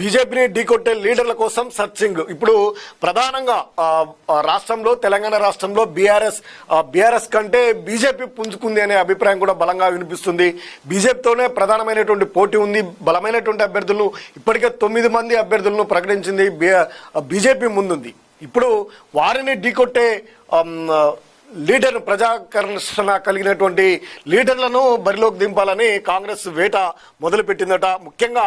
బీజేపీని ఢీకొట్టే లీడర్ల కోసం సర్చింగ్ ఇప్పుడు ప్రధానంగా రాష్ట్రంలో తెలంగాణ రాష్ట్రంలో బీఆర్ఎస్ బీఆర్ఎస్ కంటే బీజేపీ పుంజుకుంది అనే అభిప్రాయం కూడా బలంగా వినిపిస్తుంది. బీజేపీతోనే ప్రధానమైనటువంటి పోటీ ఉంది. బలమైనటువంటి అభ్యర్థులను ఇప్పటికే తొమ్మిది మంది అభ్యర్థులను ప్రకటించింది బీజేపీ ముందుంది. ఇప్పుడు వారిని ఢీకొట్టే లీడర్ ప్రజాకర్షణ కలిగినటువంటి లీడర్లను బరిలోకి దింపాలని కాంగ్రెస్ వేట మొదలుపెట్టిందట. ముఖ్యంగా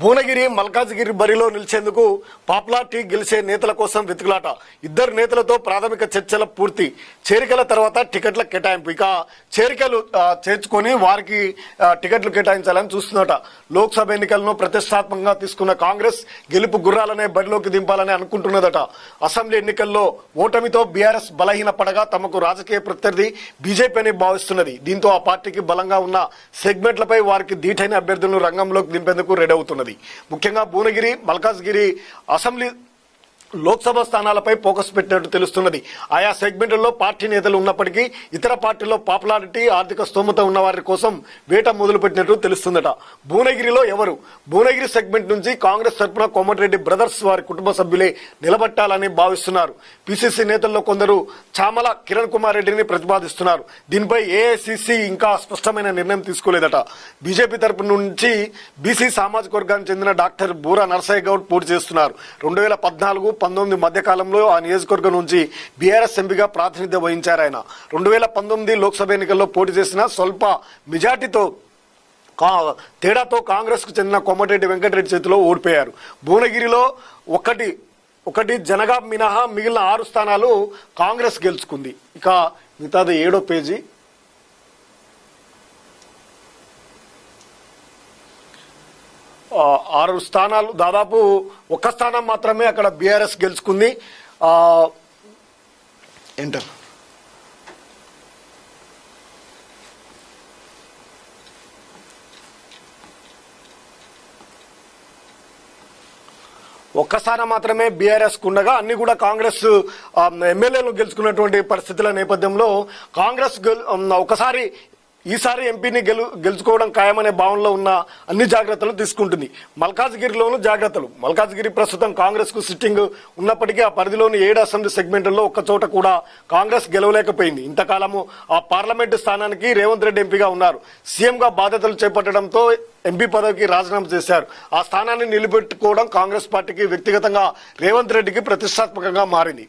భువనగిరి మల్కాజ్గిరి బరిలో నిలిచేందుకు పాపులారిటీ గెలిచే నేతల కోసం వెతుకులాట. ఇద్దరు నేతలతో ప్రాథమిక చర్చల పూర్తి. చేరికల తర్వాత టికెట్ల కేటాయింపు. ఇక చేరికలు చేర్చుకొని వారికి టికెట్లు కేటాయించాలని చూస్తుందట. లోక్సభ ఎన్నికలను ప్రతిష్టాత్మకంగా తీసుకున్న కాంగ్రెస్ గెలుపు గుర్రాలనే బరిలోకి దింపాలని అనుకుంటున్నదట. అసెంబ్లీ ఎన్నికల్లో ఓటమితో బీఆర్ఎస్ బలహీన పడగా తమకు రాజకీయ ప్రత్యర్థి బీజేపీ అని భావిస్తున్నది. దీంతో ఆ పార్టీకి బలంగా ఉన్న సెగ్మెంట్లపై వారికి దీటైన అభ్యర్థులను రంగంలోకి దింపేందుకు రెడీ అవుతున్నది. ముఖ్యంగా భువనగిరి మల్కాజ్గిరి అసెంబ్లీ లోక్సభ స్థానాలపై ఫోకస్ పెట్టినట్టు తెలుస్తున్నది. ఆయా సెగ్మెంట్లలో పార్టీ నేతలు ఉన్నప్పటికీ ఇతర పార్టీల్లో పాపులారిటీ ఆర్థిక స్తోమత ఉన్న వారి కోసం వేట మొదలుపెట్టినట్టు తెలుస్తుందట. భువనగిరిలో ఎవరు? భువనగిరి సెగ్మెంట్ నుంచి కాంగ్రెస్ తరఫున కోమటిరెడ్డి బ్రదర్స్ వారి కుటుంబ సభ్యులే నిలబట్టాలని భావిస్తున్నారు. పిసిసి నేతల్లో కొందరు చామల కిరణ్ కుమార్ రెడ్డిని ప్రతిపాదిస్తున్నారు. దీనిపై ఏఐసిసి ఇంకా స్పష్టమైన నిర్ణయం తీసుకోలేదట. బీజేపీ తరపు నుంచి బీసీ సామాజిక వర్గానికి చెందిన డాక్టర్ బూరా నరసయ్య గౌడ్ పోటీ చేస్తున్నారు. రెండు వేల పద్నాలుగు పంతొమ్మిది మధ్యకాలంలో ఆ నియోజకవర్గం నుంచి బీఆర్ఎస్ ఎంపీగా ప్రాతినిధ్యం వహించారు ఆయన. రెండు వేల పంతొమ్మిది లోక్సభ ఎన్నికల్లో పోటీ చేసిన స్వల్ప మెజార్టీతో కా- తేడాతో కాంగ్రెస్కు చెందిన కొమ్మటిరెడ్డి వెంకటరెడ్డి చేతిలో ఓడిపోయారు. భువనగిరిలో ఒకటి ఒకటి జనగా మినహా మిగిలిన ఆరు స్థానాలు కాంగ్రెస్ గెలుచుకుంది. ఇక మిగతాది ఏడో పేజీ ఆరు స్థానాలు. దాదాపు ఒక్క స్థానం మాత్రమే అక్కడ బీఆర్ఎస్ గెలుచుకుంది. ఆ, ఏంటర్ ఒక్క స్థానం మాత్రమే బీఆర్ఎస్ ఉండగా అన్ని కూడా కాంగ్రెస్ ఎమ్మెల్యేలు గెలుచుకున్నటువంటి పరిస్థితుల నేపథ్యంలో కాంగ్రెస్ ఒకసారి ఈసారి ఎంపీని గెలు గెలుచుకోవడం ఖాయమనే భావనలో ఉన్న అన్ని జాగ్రత్తలు తీసుకుంటుంది. మల్కాజ్గిరిలోనూ జాగ్రత్తలు. మల్కాజ్గిరి ప్రస్తుతం కాంగ్రెస్కు సిట్టింగ్ ఉన్నప్పటికీ ఆ పరిధిలోని ఏడు అసెంబ్లీ సెగ్మెంట్లలో ఒక్క చోట కూడా కాంగ్రెస్ గెలవలేకపోయింది. ఇంతకాలము ఆ పార్లమెంటు స్థానానికి రేవంత్ రెడ్డి ఎంపీగా ఉన్నారు. సీఎంగా బాధ్యతలు చేపట్టడంతో ఎంపీ పదవికి రాజీనామా చేశారు. ఆ స్థానాన్ని నిలబెట్టుకోవడం కాంగ్రెస్ పార్టీకి వ్యక్తిగతంగా రేవంత్ రెడ్డికి ప్రతిష్టాత్మకంగా మారింది.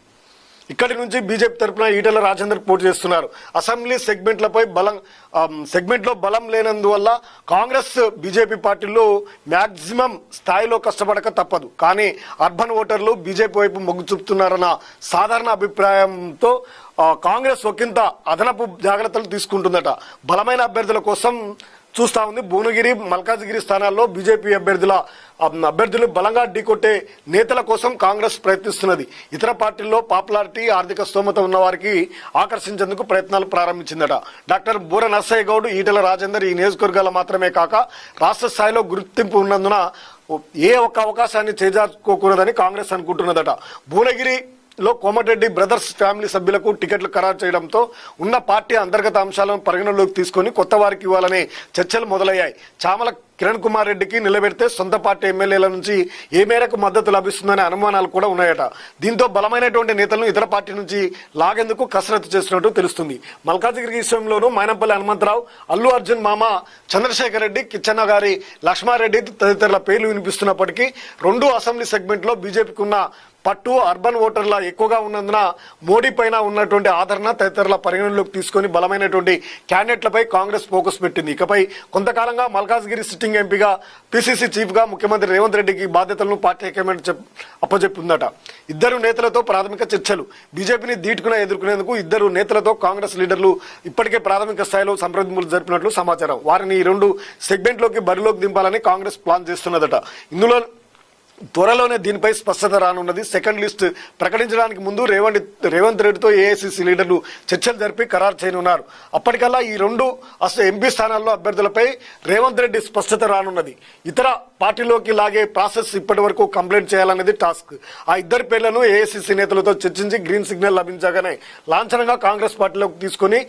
ఇక్కడి నుంచి బీజేపీ తరపున ఈటల రాజేందర్ పోటీ చేస్తున్నారు. అసెంబ్లీ సెగ్మెంట్లపై బలం సెగ్మెంట్లో బలం లేనందువల్ల కాంగ్రెస్ బీజేపీ పార్టీలో మ్యాక్సిమం స్థాయిలో కష్టపడక తప్పదు. కానీ అర్బన్ ఓటర్లు బీజేపీ వైపు మొగ్గు చూపుతున్నారన్న సాధారణ అభిప్రాయంతో కాంగ్రెస్ ఒకంత అదనపు జాగ్రత్తలు తీసుకుంటుందట. బలమైన అభ్యర్థుల కోసం చూస్తా ఉంది. భువనగిరి మల్కాజ్గిరి స్థానాల్లో బీజేపీ అభ్యర్థుల అభ్యర్థులు బలంగా ఢీకొట్టే నేతల కోసం కాంగ్రెస్ ప్రయత్నిస్తున్నది. ఇతర పార్టీల్లో పాపులారిటీ ఆర్థిక స్తోమత ఉన్న వారికి ఆకర్షించేందుకు ప్రయత్నాలు ప్రారంభించిందట. డాక్టర్ బూర నర్సయ్య గౌడ్ ఈటల రాజేందర్ ఈ నియోజకవర్గాల మాత్రమే కాక రాష్ట్ర స్థాయిలో గుర్తింపు ఉన్నందున ఏ ఒక్క అవకాశాన్ని చేజార్చుకోకూడదని కాంగ్రెస్ అనుకుంటున్నదట. భువనగిరి లో కోమటిరెడ్డి బ్రదర్స్ ఫ్యామిలీ సభ్యులకు టికెట్లు ఖరారు చేయడంతో ఉన్న పార్టీ అంతర్గత అంశాలను పరిగణలోకి తీసుకొని కొత్త వారికి ఇవ్వాలనే చర్చలు మొదలయ్యాయి. చామల కిరణ్ కుమార్ రెడ్డికి నిలబెడితే సొంత పార్టీ ఎమ్మెల్యేల నుంచి ఏ మేరకు మద్దతు లభిస్తుందనే అనుమానాలు కూడా ఉన్నాయట. దీంతో బలమైనటువంటి నేతలను ఇతర పార్టీ నుంచి లాగేందుకు కసరత్తు చేస్తున్నట్టు తెలుస్తుంది. మల్కాజిగిరి విషయంలోనూ మైనంపల్లి హనుమంతరావు అల్లు అర్జున్ మామ చంద్రశేఖర్ రెడ్డి కిచ్చన్న గారి లక్ష్మారెడ్డి తదితరుల పేర్లు వినిపిస్తున్నప్పటికీ రెండు అసెంబ్లీ సెగ్మెంట్లో బీజేపీకి ఉన్న పట్టు అర్బన్ ఓటర్ల ఎక్కువగా ఉన్నందున మోడీ పైన ఉన్నటువంటి ఆదరణ తదితరుల పరిగణనలోకి తీసుకొని బలమైనటువంటి క్యాండిడేట్లపై కాంగ్రెస్ ఫోకస్ పెట్టింది. ఇకపై కొంతకాలంగా మల్కాజ్గిరి సిట్టింగ్ ఎంపీగా పిసిసి చీఫ్గా ముఖ్యమంత్రి రేవంత్ రెడ్డికి బాధ్యతలను పార్టీ హైకమాండ్ చెప్ అప్పచెప్పిందట ఇద్దరు నేతలతో ప్రాథమిక చర్చలు. బీజేపీని దీటుకున ఎదుర్కొనేందుకు ఇద్దరు నేతలతో కాంగ్రెస్ లీడర్లు ఇప్పటికే ప్రాథమిక స్థాయిలో సంప్రదింపులు జరిపినట్లు సమాచారం. వారిని ఈ రెండు సెగ్మెంట్లోకి బరిలోకి దింపాలని కాంగ్రెస్ ప్లాన్ చేస్తున్నదట. ఇందులో త్వరలోనే దీనిపై స్పష్టత రానున్నది. సెకండ్ లిస్ట్ ప్రకటించడానికి ముందు రేవంత్ రేవంత్ రెడ్డితో ఏఐసిసి లీడర్లు చర్చలు జరిపి ఖరారు చేయనున్నారు. అప్పటికల్లా ఈ రెండు అసలు ఎంపీ స్థానాల్లో అభ్యర్థులపై రేవంత్ రెడ్డి స్పష్టత రానున్నది. ఇతర పార్టీలోకి లాగే ప్రాసెస్ ఇప్పటి వరకు కంప్లైంట్ చేయాలనేది టాస్క్. ఆ ఇద్దరి పేర్లను ఏఐసిసి నేతలతో చర్చించి గ్రీన్ సిగ్నల్ లభించగానే లాంఛనంగా కాంగ్రెస్ పార్టీలోకి తీసుకుని